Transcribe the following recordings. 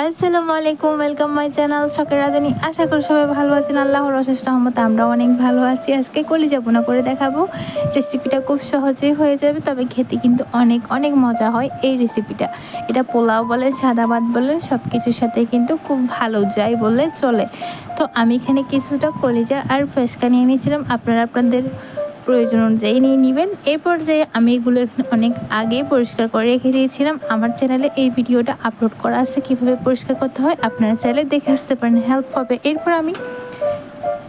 আসসালামু আলাইকুম welcome my channel শখের রাধুনি আশা করি সবাই ভালো আছেন। আল্লাহর অশেষ রহমতে আমরা অনেক ভালো আছি। আজকে কলি যাব না করে দেখাবো। রেসিপিটা খুব সহজেই হয়ে যাবে, তবে খেতে কিন্তু অনেক অনেক মজা হয় এই রেসিপিটা। এটা পোলাও বলে সাদা ভাত বলে সব কিছুর সাথে কিন্তু খুব ভালো যায় বলে চলে। তো আমি এখানে কিছুটা কলিজা আর ফেসকা নিয়ে নিয়েছিলাম আপনারা আপনাদের প্রয়োজন অনুযায়ী নিয়ে নেবেন। এই পর্যায়ে আমি এগুলো এখানে অনেক আগে পরিষ্কার করে রেখে দিয়েছিলাম। আমার চ্যানেলে এই ভিডিওটা আপলোড করা আছে। কীভাবে পরিষ্কার করতে হয় আপনারা চাইলে দেখে আসতে পারেন। হেল্প হবে। এরপর আমি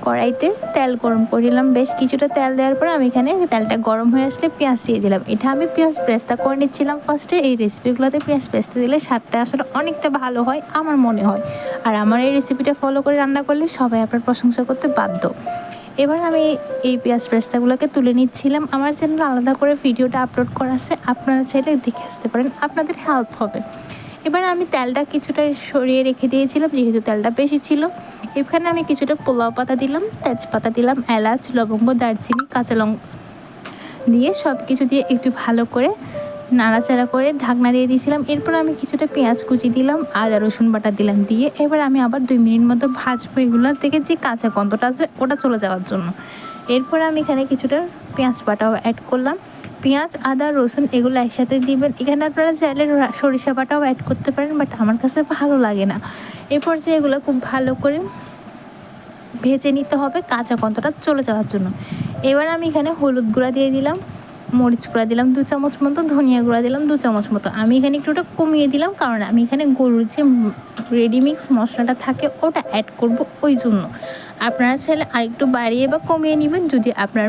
কড়াইতে তেল গরম করিলাম বেশ কিছুটা তেল দেওয়ার পর আমি এখানে তেলটা গরম হয়ে আসলে পেঁয়াজ দিয়ে দিলাম। এটা আমি পেঁয়াজ প্রেস্তা করে নিচ্ছিলাম ফার্স্টে এই রেসিপিগুলোতে পেঁয়াজ প্রেস্তা দিলে স্বাদটা আসলে অনেকটা ভালো হয়, আমার মনে হয়। আর আমার এই রেসিপিটা ফলো করে রান্না করলে সবাই আপনার প্রশংসা করতে বাধ্য। এবার আমি এই পেঁয়াজ প্রেস্তাগুলোকে তুলে নিচ্ছিলাম। আমার চ্যানেলে আলাদা করে ভিডিওটা আপলোড করা আছে। আপনারা চাইলে দেখে আসতে পারেন। আপনাদের হেল্প হবে। এবার আমি তেলটা কিছুটা সরিয়ে রেখে দিয়েছিলাম, যেহেতু তেলটা বেশি ছিল। এখানে আমি কিছুটা পোলাও পাতা দিলাম, তেজপাতা দিলাম, এলাচ, লবঙ্গ, দারচিনি, কাঁচা লঙ্কা দিয়ে সব কিছু দিয়ে একটু ভালো করে নাড়াচাড়া করে ঢাকনা দিয়ে দিয়েছিলাম। এরপর আমি কিছুটা পেঁয়াজ কুচি দিলাম, আদা, রসুন বাটা দিলাম দিয়ে এবার আমি আবার দুই মিনিট মতো ভাজবো এগুলোর থেকে যে কাঁচা গন্ধটা আছে ওটা চলে যাওয়ার জন্য। এরপর আমি এখানে কিছুটা পেঁয়াজ বাটাও অ্যাড করলাম। পেঁয়াজ, আদা, রসুন এগুলো একসাথে দিবেন। এখানে আপনারা চাইলে সরিষা বাটাও অ্যাড করতে পারেন বাট আমার কাছে ভালো লাগে না। এরপর যে এগুলো খুব ভালো করে ভেজে নিতে হবে, কাঁচা গন্ধটা চলে যাওয়ার জন্য। এবার আমি এখানে হলুদ গুঁড়া দিয়ে দিলাম। মরিচ গুঁড়া দিলাম, দু চামচ মতো ধনিয়া গুঁড়া দিলাম, দু চামচ মতো। আমি এখানে একটু ওটা কমিয়ে দিলাম, কারণ আমি এখানে গরুর যে রেডিমিক্স মশলাটা থাকে, ওটা অ্যাড করব ওই জন্য। আপনারা চাইলে আরেকটু বাড়িয়ে বা কমিয়ে নেবেন, যদি আপনার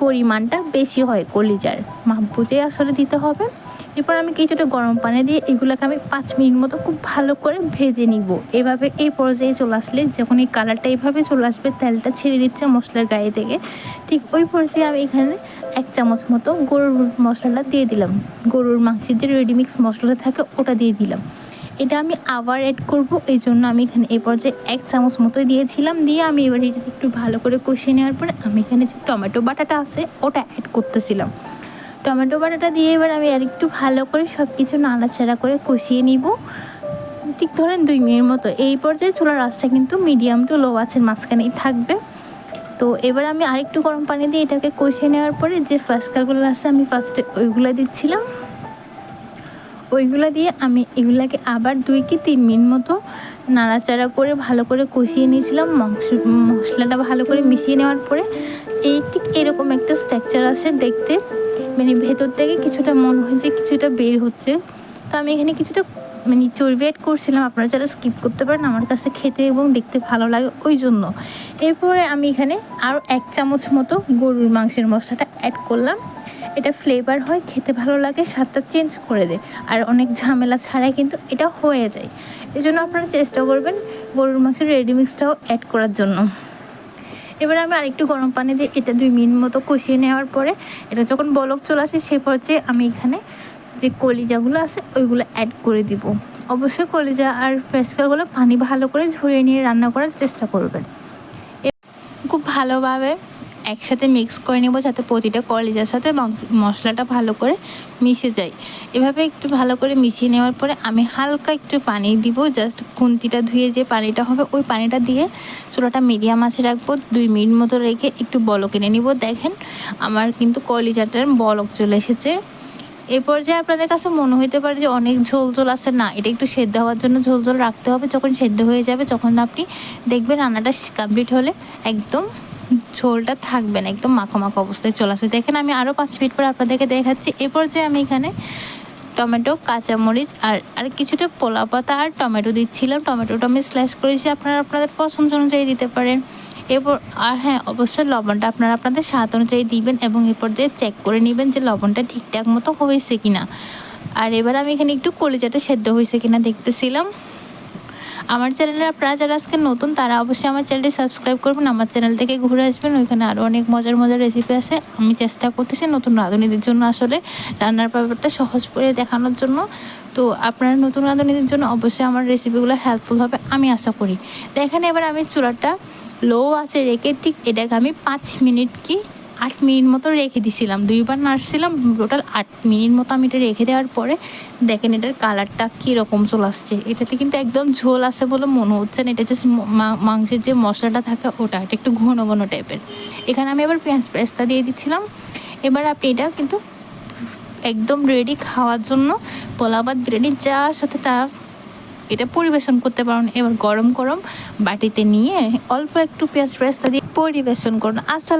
পরিমাণটা বেশি হয় কলিজার। মাপ বুঝে আসলে দিতে হবে। এরপর আমি কিছুটা গরম পানি দিয়ে এগুলোকে আমি পাঁচ মিনিট মতো খুব ভালো করে ভেজে নিব। এভাবে এই পর্যায়ে চলে আসলে যখন এই কালারটা এইভাবে চলে আসবে, তেলটা ছেড়ে দিচ্ছে মশলার গায়ে থেকে, ঠিক ওই পর্যায়ে আমি এখানে এক চামচ মতো গরুর মশলাটা দিয়ে দিলাম। গরুর মাংসের যে রেডিমিক্স মশলাটা থাকে ওটা দিয়ে দিলাম। এটা আমি আবার অ্যাড করব এই জন্য আমি এখানে এই পর্যায়ে এক চামচ মতোই দিয়েছিলাম। দিয়ে আমি এবার এটা একটু ভালো করে কষিয়ে নেওয়ার পরে আমি এখানে যে টমেটো বাটাটা আছে, ওটা অ্যাড করতেছিলাম। টমেটো বাটাটা দিয়ে এবার আমি আর একটু ভালো করে সব কিছু নাড়াচাড়া করে কষিয়ে নিব। ঠিক ধরেন দুই মিনিট মতো। এই পর্যায়ে চুলার রাসটা কিন্তু মিডিয়াম টু লো আছে মাঝখানেই থাকবে। তো এবার আমি আরেকটু গরম পানি দিয়ে এটাকে কষিয়ে নেওয়ার পরে যে ফাস্কাগুলো আছে, আমি ফার্স্টে ওইগুলো দিচ্ছিলাম। ওইগুলো দিয়ে আমি এগুলাকে আবার দুই কি তিন মিনিট মতো নাড়াচাড়া করে ভালো করে কষিয়ে নিয়েছিলাম। মশলাটা ভালো করে মিশিয়ে নেওয়ার পরে এই ঠিক এরকম একটা স্ট্রাকচার আসে দেখতে। মানে ভেতর থেকে কিছুটা মনে হয় যে কিছুটা বের হচ্ছে। তো আমি এখানে কিছুটা মানে চর্বি অ্যাড করছিলাম। আপনারা যারা স্কিপ করতে পারেন, আমার কাছে খেতে এবং দেখতে ভালো লাগে ওই জন্য। এরপরে আমি এখানে আরও এক চামচ মতো গরুর মাংসের মশলাটা অ্যাড করলাম। এটা ফ্লেভার হয়, খেতে ভালো লাগে, স্বাদটা চেঞ্জ করে দেয়। আর অনেক ঝামেলা ছাড়াই কিন্তু এটা হয়ে যায়। এই জন্য আপনারা চেষ্টা করবেন গরুর মাংসের রেডি মিক্সটাও অ্যাড করার জন্য। এবার আমি আরেকটু গরম পানি দিয়ে এটা দুই মিনিট মতো কষিয়ে নেওয়ার পরে, এটা যখন বলক চলে আসে, সে পর্যায়ে আমি এখানে যে কলিজাগুলো আছে, ওইগুলো অ্যাড করে দিব। অবশ্যই কলিজা আর ফেসকাগুলো পানি ভালো করে ঝরিয়ে নিয়ে রান্না করার চেষ্টা করবেন। খুব ভালোভাবে একসাথে মিক্স করে নেব যাতে প্রতিটা কলিজার সাথে মশলাটা ভালো করে মিশে যায়। এভাবে একটু ভালো করে মিশিয়ে নেওয়ার পরে আমি হালকা একটু পানি দিব। জাস্ট খুন্তিটা ধুয়ে যে পানিটা হবে, ওই পানিটা দিয়ে চুলাটা মিডিয়াম আছে রাখব। দুই মিনিট মতো রেখে একটু বলক এনে নিব। দেখেন, আমার কিন্তু কলিজাটার বলক চলে এসেছে। এ পর্যায়ে আপনাদের কাছে মনে হইতে পারে যে অনেক ঝোল ঝোল আছে। না, এটা একটু সেদ্ধ হওয়ার জন্য ঝোল ঝোল রাখতে হবে। যখন সেদ্ধ হয়ে যাবে তখন আপনি দেখবেন রান্নাটা কমপ্লিট হলে একদম ঝোলটা থাকবে না, একদম মাখো মাখো অবস্থায় চলে আসে। দেখেন আমি আরও পাঁচ মিনিট পর আপনাদেরকে দেখাচ্ছি। এরপর যে আমি এখানে টমেটো, কাঁচামরিচ আর আর কিছুটা পোলা পাতা আর টমেটো দিচ্ছিলাম। টমেটোটা আমি স্লাইস করেছি, আপনারা আপনাদের পছন্দ অনুযায়ী দিতে পারেন। এরপর, আর হ্যাঁ অবশ্যই লবণটা আপনারা আপনাদের স্বাদ অনুযায়ী দিবেন এবং এরপর যে চেক করে নেবেন যে লবণটা ঠিকঠাক মতো হয়েছে কিনা। আর এবার আমি এখানে একটু কলিজাটা সেদ্ধ হয়েছে কিনা দেখতেছিলাম। আমার চ্যানেলে আপনারা যারা আজকে নতুন, তারা অবশ্যই আমার চ্যানেলটি সাবস্ক্রাইব করবেন। আমার চ্যানেল থেকে ঘুরে আসবেন। ওইখানে আরও অনেক মজার মজার রেসিপি আছে। আমি চেষ্টা করতেছি নতুন রাঁধুনিদের জন্য আসলে রান্নার ব্যাপারটা সহজ করে দেখানোর জন্য। তো আপনারা নতুন রাঁধুনিদের জন্য অবশ্যই আমার রেসিপিগুলো হেল্পফুল হবে, আমি আশা করি। তো এখানে এবার আমি চূড়াটা লো আছে রেখে ঠিক এটাকে আমি পাঁচ মিনিট কি আট মিনিট মতো রেখে দিছিলাম। দুইবার নাড়ছিলাম টোটাল আট মিনিট মতো আমি এটা রেখে দেওয়ার পরে দেখেন এটার কালারটা কীরকম চলে আসছে। এটাতে কিন্তু একদম ঝোল আছে বলে মনে হচ্ছে না, এটা জাস্ট মাংসের যে মশলাটা থাকে ওটা, এটা একটু ঘন ঘন টাইপের এখানে আমি এবার পেঁয়াজ পেস্তা দিয়ে দিচ্ছিলাম এবার আপনি এটা কিন্তু একদম রেডি খাওয়ার জন্য ভাত বিরিয়ানি যার সাথে তা এটা পরিবেশন করতে পারেন। এবার গরম গরম বাটিতে নিয়ে অল্প একটু পেঁয়াজ পেস্তা দিয়ে পরিবেশন করুন। আসসালাম